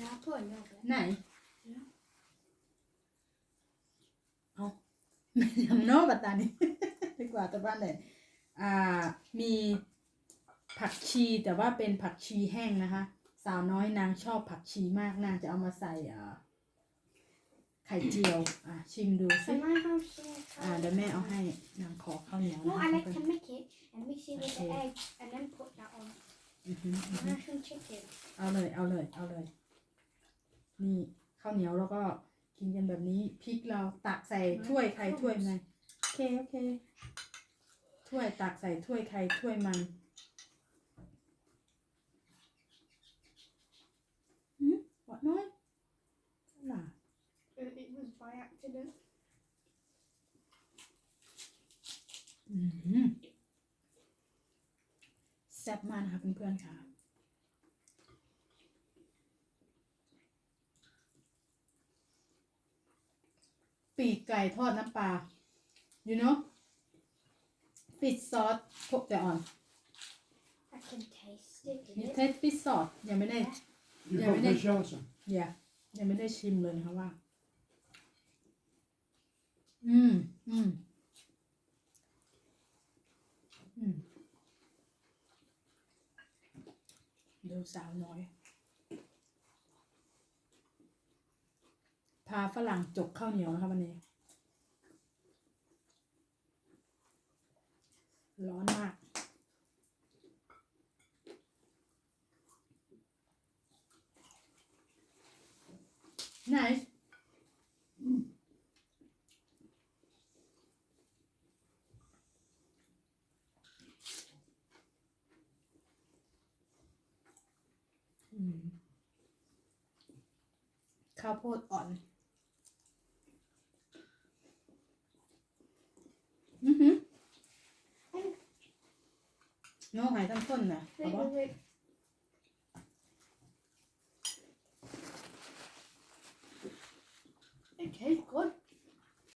Ja, på en dag. ไหน Ja. เอาไม่ทำโนบัตตานี่ดีกว่าแต่บ้านเลยอ่า มีผักชีแต่ว่าเป็นผักชีแห้งนะคะ สาวน้อยนางชอบผักชีมากนางจะเอามาใส่อ่าไข่เจียว อ่าชิมดูสิ Can I have some? อ่าเดี๋ยวแม่เอาให้นางขอข้าวเหนียว No, นะ I คะ like to make it and mix it with the Okay. egg and then put that on. อือหืออือหือ And some chicken. เอาเลย เอาเลย เอาเลย นี่ข้าวเหนียวแล้วก็กินกันแบบนี้พริกเราตักใส่ถ้วยใครถ้วยมันโอเคโอเคถ้วยตักใส่ถ้วยใครถ้วยมันหืมหวานน้อยล่ะ It, it was by accident. อืมแซ่บมากนะคะเพื่อนๆค่ะ ปีกไก่ทอดน้ำปลา you know fish sauce พกแต่อ่อน I can taste it. นี่ Is เทสฟิชซอสยังไม่ได้ You Ja, får men det- få chansen. อย่ายังไม่ได้ชิมเลยนะคะว่า อืม อืม อืม ดูสาวน้อย พาฝรั่งจกข้าวเหนียวนะคะวันนี้ ร้อนมาก Nice. Mm. ข้าวโพดอ่อน น้องหายตั้งต้นนะเอาบ่ไอ้เค้กกด